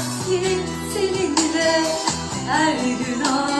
sanki seninle her gün ağır.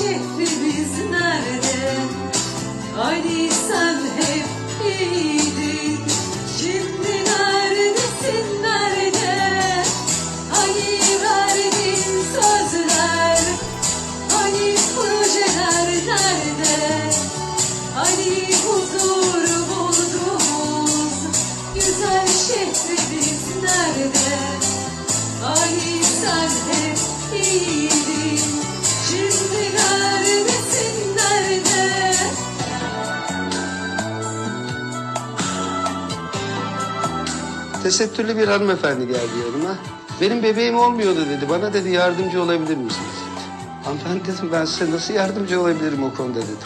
şehrimiz nerede? Hani sen hep iyiydin Şimdi neredesin nerede? Hani verdiğin sözler? Hani projeler nerede? Hani huzur bulduğumuz güzel şehrimiz nerede? Hani sen hep iyiydin, Tesettürlü bir hanımefendi geldi yanıma. Benim bebeğim olmuyordu dedi. Bana dedi yardımcı olabilir misiniz? Hanımefendi dedim ben size nasıl yardımcı olabilirim o konuda dedim.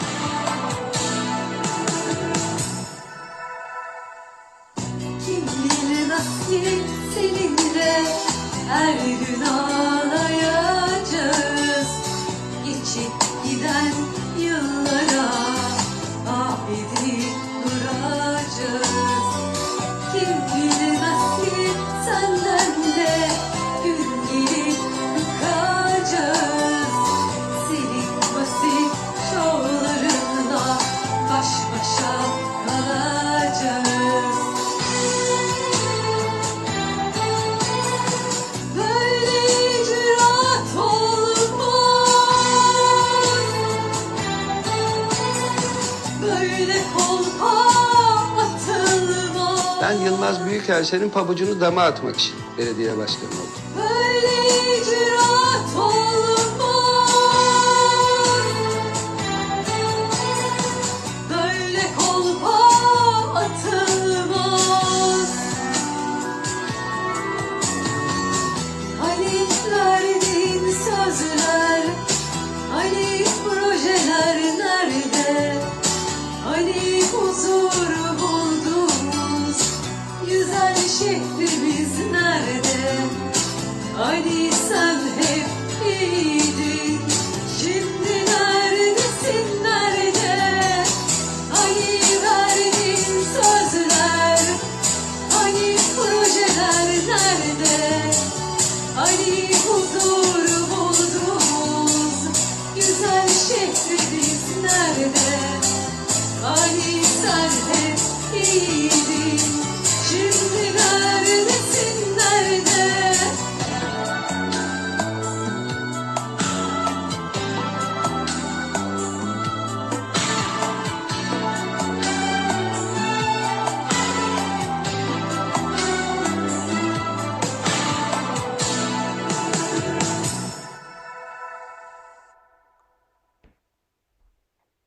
Ben Yılmaz Büyükelçer'in pabucunu dama atmak için belediye başkanı oldum. Böyle icraat Malik huzur buldunuz. Güzel şehri biz nerede? Ali sen hep iyiydin. Şimdi neredesin nerede? Hani verdiğin sözler Hani projeler nerede? Hani huzur buldunuz. Güzel şehri biz nerede? Thank you.